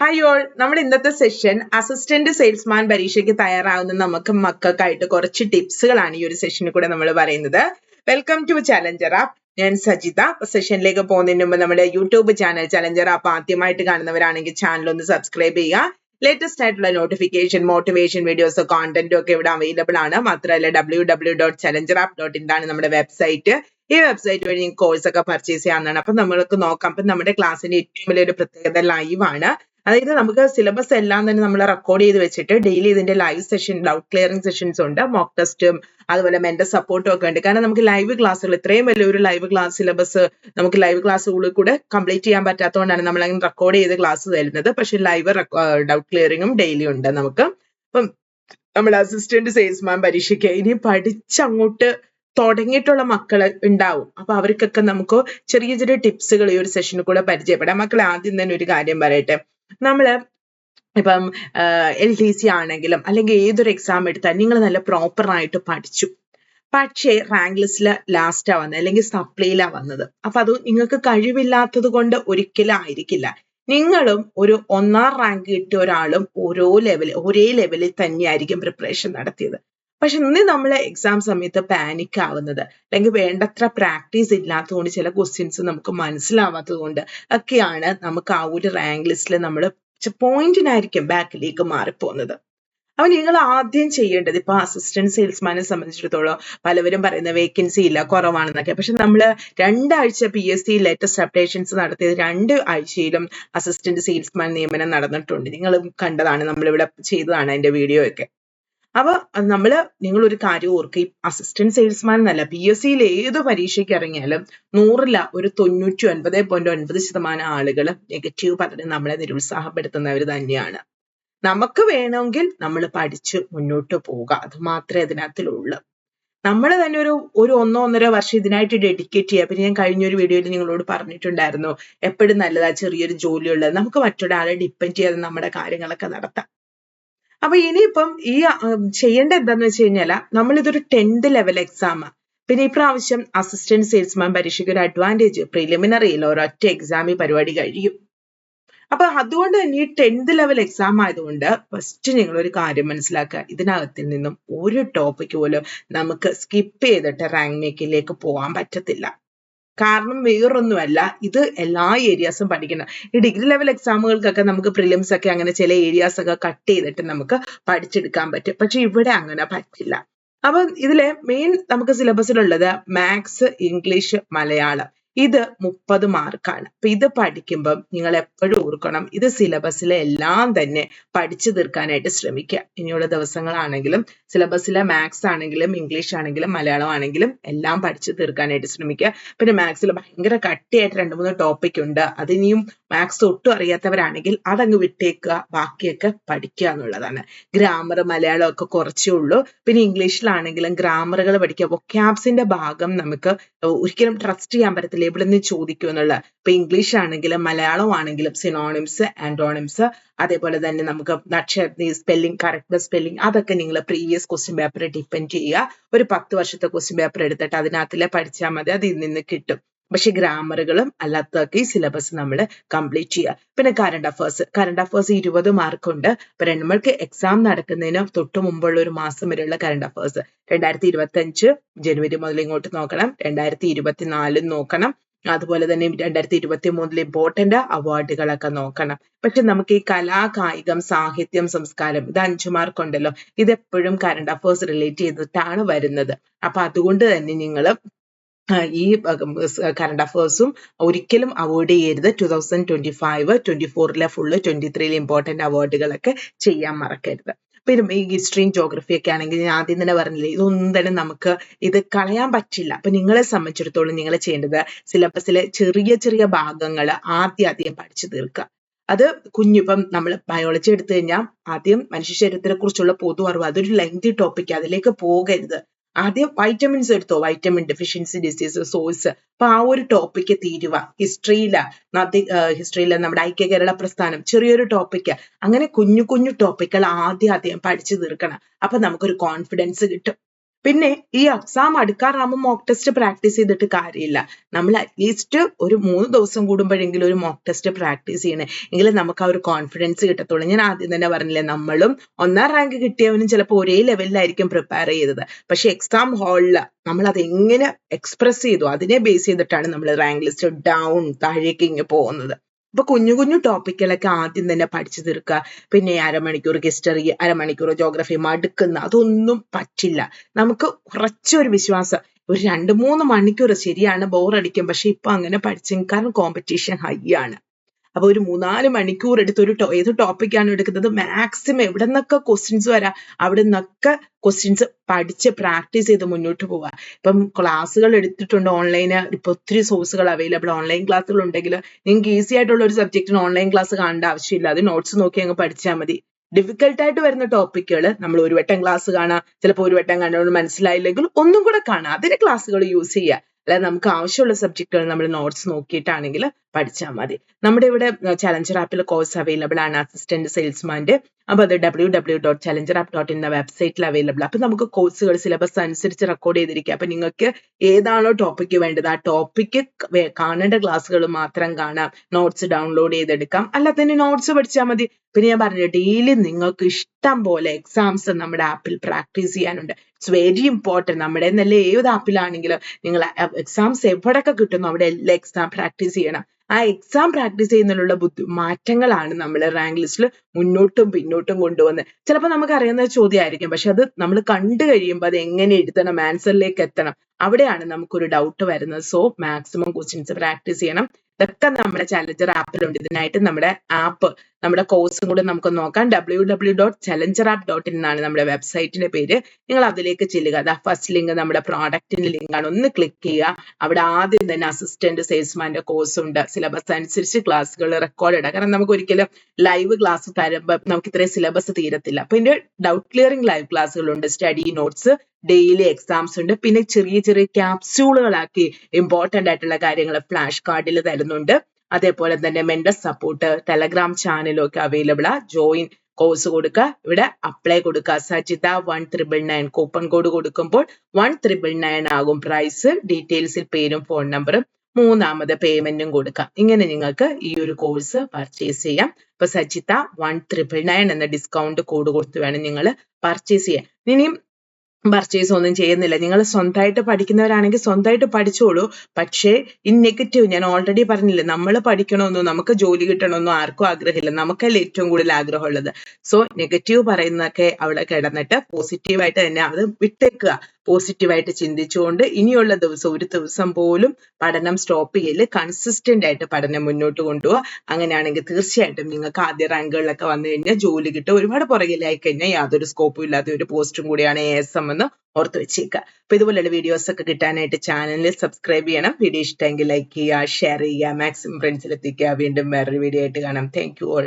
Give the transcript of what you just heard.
Hi all നമ്മുടെ ഇന്നത്തെ session assistant salesman പരീക്ഷയ്ക്ക് തയ്യാറാവുന്ന നമുക്ക് മക്കൾക്കായിട്ട് കുറച്ച് ടിപ്സുകളാണ് ഈ ഒരു സെഷനിൽ കൂടെ നമ്മൾ പറയുന്നത്. വെൽക്കം ടു ചലഞ്ചർ ആപ്പ് ഞാൻ സജിത. സെഷനിലേക്ക് പോകുന്നതിന് മുമ്പ് നമ്മുടെ യൂട്യൂബ് ചാനൽ ചലഞ്ചർ ആപ്പ് ആദ്യമായിട്ട് കാണുന്നവരാണെങ്കിൽ ചാനൽ ഒന്ന് സബ്സ്ക്രൈബ് ചെയ്യുക. ലേറ്റസ്റ്റ് ആയിട്ടുള്ള നോട്ടിഫിക്കേഷൻ മോട്ടിവേഷൻ വീഡിയോസ് കോണ്ടന്റും ഒക്കെ ഇവിടെ അവൈലബിൾ ആണ്. മാത്രമല്ല W W dot challenger app dot in ആണ് നമ്മുടെ വെബ്സൈറ്റ് ഈ വെബ്സൈറ്റ് വഴി കോഴ്സ് ഒക്കെ പർച്ചേസ് ചെയ്യാവുന്നതാണ്. അപ്പൊ നമ്മൾക്ക് നോക്കാം. അപ്പൊ നമ്മുടെ ക്ലാസ്സിന്റെ ഏറ്റവും വലിയൊരു പ്രത്യേകത ലൈവ് ആണ്. അതായത് നമുക്ക് സിലബസ് എല്ലാം തന്നെ നമ്മൾ റെക്കോർഡ് ചെയ്ത് വെച്ചിട്ട് ഡെയിലി ഇതിന്റെ live session doubt clearing sessions ഉണ്ട് മോക്ക് ടെസ്റ്റും അതുപോലെ മെന്റർ സപ്പോർട്ടും ഒക്കെ ഉണ്ട്. കാരണം നമുക്ക് ലൈവ് ക്ലാസ്സുകൾ ഇത്രയും വലിയൊരു ലൈവ് ക്ലാസ് സിലബസ് നമുക്ക് ലൈവ് ക്ലാസ്സുകളിൽ കൂടെ കംപ്ലീറ്റ് ചെയ്യാൻ പറ്റാത്തതുകൊണ്ടാണ് നമ്മൾ അങ്ങനെ റെക്കോർഡ് ചെയ്ത് ക്ലാസ് തരുന്നത്. പക്ഷെ ലൈവ് ഡൗട്ട് ക്ലിയറിംഗും ഡെയിലി ഉണ്ട് നമുക്ക്. അപ്പം നമ്മൾ അസിസ്റ്റന്റ് സെയിൽസ്മാൻ പരീക്ഷയ്ക്ക് ഇനി പഠിച്ചങ്ങോട്ട് തുടങ്ങിയിട്ടുള്ള മക്കൾ ഉണ്ടാവും. അപ്പൊ അവർക്കൊക്കെ നമുക്ക് ചെറിയ ചെറിയ ടിപ്സുകൾ ഈ ഒരു സെഷനിൽ കൂടെ പരിചയപ്പെടാം. മക്കളെ ആദ്യം തന്നെ ഒരു കാര്യം പറയട്ടെ. നമ്മൾ ഇപ്പം എൽ ടി സി ആണെങ്കിലും അല്ലെങ്കിൽ ഏതൊരു എക്സാം എടുത്താൽ നിങ്ങൾ നല്ല പ്രോപ്പറായിട്ട് പഠിച്ചു. പക്ഷേ റാങ്ക് ലിസ്റ്റിൽ ലാസ്റ്റാ വന്നത് അല്ലെങ്കിൽ സപ്ലിയിലാ വന്നത്. അപ്പൊ അത് നിങ്ങൾക്ക് കഴിവില്ലാത്തത് കൊണ്ട് ഒരിക്കലും ആയിരിക്കില്ല. നിങ്ങളും ഒരു ഒന്നാം റാങ്ക് കിട്ടിയ ഒരാളും ഓരോ ലെവലിൽ ഒരേ ലെവലിൽ തന്നെയായിരിക്കും പ്രിപ്പറേഷൻ നടത്തിയത്. പക്ഷെ ഇന്ന് നമ്മൾ എക്സാം സമയത്ത് പാനിക് ആവുന്നത്. അല്ലെങ്കിൽ വേണ്ടത്ര പ്രാക്ടീസ് ഇല്ലാത്തതുകൊണ്ട് ചില ക്വസ്റ്റ്യൻസ് നമുക്ക് മനസ്സിലാവാത്തത് കൊണ്ട് ഒക്കെയാണ് നമുക്ക് ആ ഒരു റാങ്ക് ലിസ്റ്റിൽ നമ്മൾ പോയിന്റിനായിരിക്കും ബാക്കിലേക്ക് മാറിപ്പോകുന്നത്. അപ്പൊ നിങ്ങൾ ആദ്യം ചെയ്യേണ്ടത് ഇപ്പൊ അസിസ്റ്റന്റ് സെയിൽസ്മാനെ സംബന്ധിച്ചിടത്തോളം പലവരും പറയുന്ന വേക്കൻസി ഇല്ല കുറവാണെന്നൊക്കെ. പക്ഷെ നമ്മൾ രണ്ടാഴ്ച P S C latest updations നടത്തിയത് രണ്ട് ആഴ്ചയിലും അസിസ്റ്റന്റ് സെയിൽസ്മാൻ നിയമനം നടന്നിട്ടുണ്ട്. നിങ്ങൾ കണ്ടതാണ് നമ്മളിവിടെ ചെയ്തതാണ് അതിന്റെ വീഡിയോ ഒക്കെ. അപ്പൊ നമ്മൾ നിങ്ങൾ ഒരു കാര്യം ഓർക്കുക അസിസ്റ്റന്റ് സെയിൽസ്മാൻ എന്നല്ല പി എസ് സിയിൽ ഏത് പരീക്ഷയ്ക്ക് ഇറങ്ങിയാലും നൂറില ഒരു തൊണ്ണൂറ്റി ഒൻപത് പോയിന്റ് ഒൻപത് ശതമാനം ആളുകൾ നെഗറ്റീവ് പറഞ്ഞ് നമ്മളെ നിരുത്സാഹപ്പെടുത്തുന്നവർ തന്നെയാണ്. നമുക്ക് വേണമെങ്കിൽ നമ്മൾ പഠിച്ച് മുന്നോട്ട് പോവുക അത് മാത്രമേ അതിനകത്തിലുള്ളൂ. നമ്മൾ തന്നെ ഒരു ഒരു ഒന്നോ ഒന്നര വർഷം ഇതിനായിട്ട് ഡെഡിക്കേറ്റ് ചെയ്യുക പിന്നെ ഞാൻ കഴിഞ്ഞ ഒരു വീഡിയോയിൽ നിങ്ങളോട് പറഞ്ഞിട്ടുണ്ടായിരുന്നു എപ്പോഴും നല്ലതാ ചെറിയൊരു ജോലിയുള്ളത്. നമുക്ക് മറ്റൊരാളെ ഡിപ്പെൻഡ് ചെയ്യാതെ നമ്മുടെ കാര്യങ്ങളൊക്കെ നടത്താം. അപ്പൊ ഇനിയിപ്പം ഈ ചെയ്യേണ്ട എന്താന്ന് വെച്ച് കഴിഞ്ഞാൽ നമ്മൾ ഇതൊരു ടെൻത്ത് ലെവൽ എക്സാം പിന്നെ ഇപ്രാവശ്യം അസിസ്റ്റന്റ് സെയിൽസ്മാൻ പരീക്ഷയ്ക്ക് ഒരു അഡ്വാന്റേജ് പ്രിലിമിനറിയിൽ ഒരൊറ്റ എക്സാം ഈ പരിപാടി കഴിയും. അപ്പൊ അതുകൊണ്ട് തന്നെ ഈ ടെൻത്ത് ലെവൽ എക്സാം ആയതുകൊണ്ട് ഫസ്റ്റ് നിങ്ങൾ ഒരു കാര്യം മനസ്സിലാക്കുക. ഇതിനകത്തിൽ നിന്നും ഒരു ടോപ്പിക് പോലും നമുക്ക് സ്കിപ്പ് ചെയ്തിട്ട് റാങ്ക് മേക്കിലേക്ക് പോകാൻ പറ്റത്തില്ല. കാരണം വേറൊന്നുമല്ല ഇത് എല്ലാ ഏരിയാസും പഠിക്കണം. ഈ ഡിഗ്രി ലെവൽ എക്സാമുകൾക്കൊക്കെ നമുക്ക് പ്രിലിംസ് ഒക്കെ അങ്ങനെ ചില ഏരിയാസ് ഒക്കെ കട്ട് ചെയ്തിട്ട് നമുക്ക് പഠിച്ചെടുക്കാൻ പറ്റും. പക്ഷെ ഇവിടെ അങ്ങനെ പറ്റില്ല. അപ്പൊ ഇതിലെ മെയിൻ നമുക്ക് സിലബസിലുള്ളത് മാത്സ് ഇംഗ്ലീഷ് മലയാളം. ഇത് മുപ്പത് മാർക്കാണ്. അപ്പൊ ഇത് പഠിക്കുമ്പം നിങ്ങൾ എപ്പോഴും ഓർക്കണം ഇത് സിലബസിലെ എല്ലാം തന്നെ പഠിച്ചു തീർക്കാനായിട്ട് ശ്രമിക്കുക. ഇനിയുള്ള ദിവസങ്ങളാണെങ്കിലും സിലബസിലെ മാത്സ് ആണെങ്കിലും ഇംഗ്ലീഷ് ആണെങ്കിലും മലയാളം ആണെങ്കിലും എല്ലാം പഠിച്ചു തീർക്കാനായിട്ട് ശ്രമിക്കുക. പിന്നെ മാത്സിൽ ഭയങ്കര കട്ടിയായിട്ട് രണ്ട് മൂന്ന് ടോപ്പിക് ഉണ്ട്. അത് ഇനിയും മാത്സ് ഒട്ടും അറിയാത്തവരാണെങ്കിൽ അതങ്ങ് വിട്ടേക്കുക ബാക്കിയൊക്കെ പഠിക്കുക എന്നുള്ളതാണ്. ഗ്രാമർ മലയാളം ഒക്കെ കുറച്ചേ ഉള്ളൂ. പിന്നെ ഇംഗ്ലീഷിലാണെങ്കിലും ഗ്രാമറുകൾ പഠിക്കുക വൊക്കാബ്സിന്റെ ഭാഗം നമുക്ക് ഒരിക്കലും ട്രസ്റ്റ് ചെയ്യാൻ പറ്റത്തില്ല. ഇവിടെ നിന്ന് ചോദിക്കും എന്നുള്ള. ഇപ്പൊ ഇംഗ്ലീഷ് ആണെങ്കിലും മലയാളം ആണെങ്കിലും സിനോണിംസ് ആന്റോണിംസ് അതേപോലെ തന്നെ നമുക്ക് നക്ഷത്ര സ്പെല്ലിംഗ് കറക്റ്റ് സ്പെല്ലിംഗ് അതൊക്കെ നിങ്ങൾ പ്രീവിയസ് ക്വസ്റ്റ്യൻ പേപ്പർ ഡിപ്പെൻഡ് ചെയ്യുക. ഒരു പത്ത് വർഷത്തെ ക്വസ്റ്റ്യൻ പേപ്പർ എടുത്തിട്ട് അതിനകത്തിലെ പഠിച്ചാൽ മതി അതിൽ നിന്ന് കിട്ടും. പക്ഷെ ഗ്രാമറുകളും അല്ലാത്തതൊക്കെ ഈ സിലബസ് നമ്മൾ കംപ്ലീറ്റ് ചെയ്യുക. പിന്നെ കറണ്ട് അഫേഴ്സ് കറണ്ട് അഫേഴ്സ് ഇരുപത് മാർക്കുണ്ട് അപ്പൊ നമ്മൾക്ക് എക്സാം നടക്കുന്നതിന് തൊട്ട് മുമ്പുള്ള ഒരു മാസം വരെയുള്ള കറണ്ട് അഫേഴ്സ് രണ്ടായിരത്തി ഇരുപത്തി അഞ്ച് ജനുവരി മുതൽ ഇങ്ങോട്ട് നോക്കണം. രണ്ടായിരത്തി ഇരുപത്തിനാലും നോക്കണം. അതുപോലെ തന്നെ രണ്ടായിരത്തി ഇരുപത്തി മൂന്നിൽ ഇമ്പോർട്ടന്റ് അവാർഡുകളൊക്കെ നോക്കണം. പക്ഷെ നമുക്ക് ഈ കലാ കായികം സാഹിത്യം സംസ്കാരം ഇത് അഞ്ചു മാർക്കുണ്ടല്ലോ ഇതെപ്പോഴും കറണ്ട് അഫേഴ്സ് റിലേറ്റ് ചെയ്തിട്ടാണ് വരുന്നത്. അപ്പൊ അതുകൊണ്ട് തന്നെ നിങ്ങൾ ഈ കറണ്ട് അഫേഴ്സും ഒരിക്കലും അവോയ്ഡ് ചെയ്യരുത് two thousand twenty five twenty ഫോറിലെ full twenty ത്രീയിലെ ഇമ്പോർട്ടന്റ് അവാർഡുകളൊക്കെ ചെയ്യാൻ മറക്കരുത്. പിന്നെ ഈ ഹിസ്റ്ററിയും ജോഗ്രഫി ഒക്കെ ആണെങ്കിൽ ഞാൻ ആദ്യം തന്നെ പറഞ്ഞില്ലേ ഇതൊന്നും തന്നെ നമുക്ക് ഇത് കളയാൻ പറ്റില്ല. അപ്പൊ നിങ്ങളെ സംബന്ധിച്ചിടത്തോളം നിങ്ങൾ ചെയ്യേണ്ടത് സിലബസിലെ ചെറിയ ചെറിയ ഭാഗങ്ങൾ ആദ്യം ആദ്യം പഠിച്ചു തീർക്കുക. അത് കുഞ്ഞിപ്പം നമ്മൾ ബയോളജി എടുത്തു കഴിഞ്ഞാൽ ആദ്യം മനുഷ്യ ശരീരത്തിനെ കുറിച്ചുള്ള പൊതു അറിവ് അതൊരു ലെങ്തി ടോപ്പിക് അതിലേക്ക് പോകരുത്. ആദ്യം വൈറ്റമിൻസ് എടുത്തോ? വൈറ്റമിൻ ഡെഫിഷ്യൻസി ഡിസീസ് സോഴ്സ് അപ്പൊ ആ ഒരു ടോപ്പിക്ക് തീരുവ. ഹിസ്റ്ററിയില ഹിസ്റ്ററിയില നമ്മുടെ ഐക്യ കേരള പ്രസ്ഥാനം ചെറിയൊരു ടോപ്പിക്ക് അങ്ങനെ കുഞ്ഞു കുഞ്ഞു ടോപ്പിക്കുകൾ ആദ്യം ആദ്യം പഠിച്ചു തീർക്കണം. അപ്പൊ നമുക്കൊരു കോൺഫിഡൻസ് കിട്ടും. പിന്നെ ഈ എക്സാം അടുക്കാറാകുമ്പോൾ മോക്ക് ടെസ്റ്റ് പ്രാക്ടീസ് ചെയ്തിട്ട് കാര്യമില്ല. നമ്മൾ അറ്റ്ലീസ്റ്റ് ഒരു മൂന്ന് ദിവസം കൂടുമ്പോഴെങ്കിലും ഒരു മോക്ക് ടെസ്റ്റ് പ്രാക്ടീസ് ചെയ്യണേ. എങ്കിലും നമുക്ക് ആ ഒരു കോൺഫിഡൻസ് കിട്ടത്തുള്ളൂ. ഞാൻ ആദ്യം തന്നെ പറഞ്ഞില്ലേ നമ്മളും ഒന്നാം റാങ്ക് കിട്ടിയവനും ചിലപ്പോൾ ഒരേ ലെവലിലായിരിക്കും പ്രിപ്പയർ ചെയ്തത്. പക്ഷെ എക്സാം ഹാളിൽ നമ്മൾ അത് എങ്ങനെ എക്സ്പ്രസ് ചെയ്തു അതിനെ ബേസ് ചെയ്തിട്ടാണ് നമ്മൾ റാങ്ക് ലിസ്റ്റ് ഡൗൺ താഴേക്ക് ഇങ്ങനെ പോകുന്നത്. അപ്പൊ കുഞ്ഞു കുഞ്ഞു ടോപ്പിക്കുകളൊക്കെ ആദ്യം തന്നെ പഠിച്ചു തീർക്കുക. പിന്നെ അരമണിക്കൂർ ഹിസ്റ്ററി അരമണിക്കൂർ ജോഗ്രഫി മടുക്കുന്ന അതൊന്നും പറ്റില്ല. നമുക്ക് കുറച്ചൊരു വിശ്വാസം. ഒരു രണ്ട് മൂന്ന് മണിക്കൂർ ശരിയാണ് ബോറടിക്കും പക്ഷെ ഇപ്പൊ അങ്ങനെ പഠിച്ചെങ്കിൽ കാരണം കോമ്പറ്റീഷൻ ഹൈ ആണ്. അപ്പൊ ഒരു മൂന്നാൽ മണിക്കൂർ എടുത്ത് ഒരു ഏത് ടോപ്പിക്കാണ് എടുക്കുന്നത് മാക്സിമം എവിടെ നിന്നൊക്കെ ക്വസ്റ്റ്യൻസ് വരാം അവിടെ നിന്നൊക്കെ ക്വസ്റ്റ്യൻസ് പഠിച്ച് പ്രാക്ടീസ് ചെയ്ത് മുന്നോട്ട് പോവുക ഇപ്പം ക്ലാസ്സുകൾ എടുത്തിട്ടുണ്ട് ഓൺലൈന് ഇപ്പൊ ഒത്തിരി സോഴ്സുകൾ അവൈലബിൾ ഓൺലൈൻ ക്ലാസ്സുകൾ ഉണ്ടെങ്കിൽ നിങ്ങൾക്ക് ഈസി ആയിട്ടുള്ള ഒരു സബ്ജക്റ്റിന് ഓൺലൈൻ ക്ലാസ് കാണേണ്ട ആവശ്യമില്ല. അത് നോട്ട്സ് നോക്കി അങ്ങ് പഠിച്ചാൽ മതി. ഡിഫിക്കൽട്ട് ആയിട്ട് വരുന്ന ടോപ്പിക്കുകൾ നമ്മൾ ഒരു വട്ടം ക്ലാസ് കാണാം. ചിലപ്പോൾ ഒരു വട്ടം കണ്ടുകൊണ്ട് മനസ്സിലായില്ലെങ്കിൽ ഒന്നും കൂടെ കാണാം. അതിന് ക്ലാസ്സുകൾ യൂസ് ചെയ്യുക അല്ലാതെ നമുക്ക് ആവശ്യമുള്ള സബ്ജക്റ്റുകൾ നമ്മൾ നോട്ട്സ് നോക്കിയിട്ടാണെങ്കിൽ പഠിച്ചാൽ മതി. നമ്മുടെ ഇവിടെ ചലഞ്ചർ ആപ്പിൽ കോഴ്സ് അവൈലബിൾ ആണ്. അസിസ്റ്റന്റ് സെയിൽസ്മാന്റെ അപ്പൊ അത് W W dot challenger app dot in വെബ്സൈറ്റിൽ അവൈലബിൾ അപ്പൊ നമുക്ക് കോഴ്സുകൾ സിലബസ് അനുസരിച്ച് റെക്കോർഡ് ചെയ്തിരിക്കുക അപ്പൊ നിങ്ങൾക്ക് ഏതാണോ ടോപ്പിക്ക് വേണ്ടത് ആ ടോപ്പിക്ക് കാണേണ്ട ക്ലാസ്സുകൾ മാത്രം കാണാം. നോട്ട്സ് ഡൗൺലോഡ് ചെയ്തെടുക്കാം. അല്ലാതെ തന്നെ നോട്ട്സ് പഠിച്ചാൽ മതി. പിന്നെ ഞാൻ പറഞ്ഞു ഡെയിലി നിങ്ങൾക്ക് ഇഷ്ടം പോലെ എക്സാംസ് നമ്മുടെ ആപ്പിൽ പ്രാക്ടീസ് ചെയ്യാനുണ്ട്. ഇറ്റ്സ് വെരി ഇമ്പോർട്ടന്റ് നമ്മുടെ നല്ല ഏത് ആപ്പിലാണെങ്കിലും നിങ്ങൾ എക്സാംസ് എവിടെയൊക്കെ കിട്ടുന്നു അവിടെ എല്ലാ എക്സാം പ്രാക്ടീസ് ചെയ്യണം. ആ എക്സാം പ്രാക്ടീസ് ചെയ്യുന്നതിലുള്ള ബുദ്ധി മാറ്റങ്ങളാണ് നമ്മൾ റാങ്ക് ലിസ്റ്റിൽ മുന്നോട്ടും പിന്നോട്ടും കൊണ്ടുവന്നത് ചിലപ്പോൾ നമുക്ക് അറിയുന്ന ചോദ്യമായിരിക്കും പക്ഷെ അത് നമ്മൾ കണ്ടു കഴിയുമ്പോൾ അത് എങ്ങനെ എഴുതണം ആൻസറിലേക്ക് എത്തണം അവിടെയാണ് നമുക്കൊരു ഡൗട്ട് വരുന്നത്. സോ മാക്സിമം ക്വസ്റ്റ്യൻസ് പ്രാക്ടീസ് ചെയ്യണം. ഇതൊക്കെ നമ്മുടെ ചലഞ്ചർ ആപ്പിലുണ്ട് ഇതിനായിട്ട് നമ്മുടെ ആപ്പ് നമ്മുടെ കോഴ്സും കൂടെ നമുക്ക് നോക്കാം. W W dot challenger app dot in എന്നാണ് നമ്മുടെ വെബ്സൈറ്റിന്റെ പേര്. നിങ്ങൾ അതിലേക്ക് ചെല്ലുക. അതാ ഫസ്റ്റ് ലിങ്ക് നമ്മുടെ പ്രോഡക്റ്റിന്റെ ലിങ്ക് ആണ്. ഒന്ന് ക്ലിക്ക് ചെയ്യുക. അവിടെ ആദ്യം തന്നെ അസിസ്റ്റന്റ് സെയിൽസ്മാന്റെ കോഴ്സ് ഉണ്ട്. സിലബസ് അനുസരിച്ച് ക്ലാസ്സുകൾ റെക്കോർഡ് ഇടാം കാരണം നമുക്ക് ഒരിക്കലും ലൈവ് ക്ലാസ് തരുമ്പോൾ നമുക്ക് ഇത്രയും സിലബസ് തീരത്തില്ല. അപ്പൊ ഇതിന്റെ ഡൗട്ട് ക്ലിയറിംഗ് ലൈവ് ക്ലാസ്സുകളുണ്ട് സ്റ്റഡി നോട്ട്സ് ഡെയിലി എക്സാംസ് ഉണ്ട്. പിന്നെ ചെറിയ ചെറിയ ക്യാപ്സ്യൂളുകളാക്കി ഇമ്പോർട്ടന്റ് ആയിട്ടുള്ള കാര്യങ്ങൾ ഫ്ലാഷ് കാർഡിൽ തരുന്നുണ്ട്. അതേപോലെ തന്നെ മെന്റർ സപ്പോർട്ട് ടെലഗ്രാം ചാനലൊക്കെ അവൈലബിൾ ആ. ജോയിൻ കോഴ്സ് കൊടുക്കുക ഇവിടെ അപ്ലൈ കൊടുക്കുക Sajitha one triple nine coupon code കൊടുക്കുമ്പോൾ വൺ ത്രിബിൾ നയൻ ആകും. പ്രൈസ് ഡീറ്റെയിൽസിൽ പേരും ഫോൺ നമ്പറും മൂന്നാമത് പേയ്മെന്റും കൊടുക്കാം. ഇങ്ങനെ നിങ്ങൾക്ക് ഈ ഒരു കോഴ്സ് പർച്ചേസ് ചെയ്യാം. ഇപ്പൊ സജിത വൺ ത്രിബിൾ നയൻ എന്ന ഡിസ്കൗണ്ട് കോഡ് കൊടുത്ത് വേണം നിങ്ങൾ പർച്ചേസ് ചെയ്യാൻ. ഇനിയും പർച്ചേസ് ഒന്നും ചെയ്യുന്നില്ല. നിങ്ങൾ സ്വന്തമായിട്ട് പഠിക്കുന്നവരാണെങ്കിൽ സ്വന്തമായിട്ട് പഠിച്ചോളൂ. പക്ഷേ ഇൻ നെഗറ്റീവ് ഞാൻ ഓൾറെഡി പറഞ്ഞില്ലേ നമ്മൾ പഠിക്കണമെന്നോ നമുക്ക് ജോലി കിട്ടണമെന്നോ ആർക്കും ആഗ്രഹമില്ല. നമുക്കല്ലേ ഏറ്റവും കൂടുതൽ ആഗ്രഹമുള്ളത്. സോ നെഗറ്റീവ് പറയുന്നതൊക്കെ അവിടെ കിടന്നിട്ട് പോസിറ്റീവായിട്ട് തന്നെ അത് വിട്ടേക്കുക. പോസിറ്റീവായിട്ട് ചിന്തിച്ചുകൊണ്ട് ഇനിയുള്ള ദിവസം ഒരു ദിവസം പോലും പഠനം സ്റ്റോപ്പ് ചെയ്യൽ കൺസിസ്റ്റന്റ് ആയിട്ട് പഠനം മുന്നോട്ട് കൊണ്ടുപോകുക അങ്ങനെയാണെങ്കിൽ തീർച്ചയായിട്ടും നിങ്ങൾക്ക് ആദ്യ റാങ്കുകളിലൊക്കെ വന്നു കഴിഞ്ഞാൽ ജോലി കിട്ടും. ഒരുപാട് പുറകിലായി കഴിഞ്ഞാൽ യാതൊരു സ്കോപ്പും ഇല്ലാത്ത ഒരു പോസ്റ്റും കൂടിയാണ് എ എസ് എം എന്ന് ഓർത്ത് വെച്ചേക്കുക അപ്പൊ ഇതുപോലെയുള്ള വീഡിയോസ് ഒക്കെ കിട്ടാനായിട്ട് ചാനലിൽ സബ്സ്ക്രൈബ് ചെയ്യണം. വീഡിയോ ഇഷ്ടമെങ്കിൽ ലൈക്ക് ചെയ്യുക ഷെയർ ചെയ്യുക മാക്സിമം ഫ്രണ്ട്സിൽ എത്തിക്കുക. വീണ്ടും വേറൊരു വീഡിയോ ആയിട്ട് കാണാം. Thank you all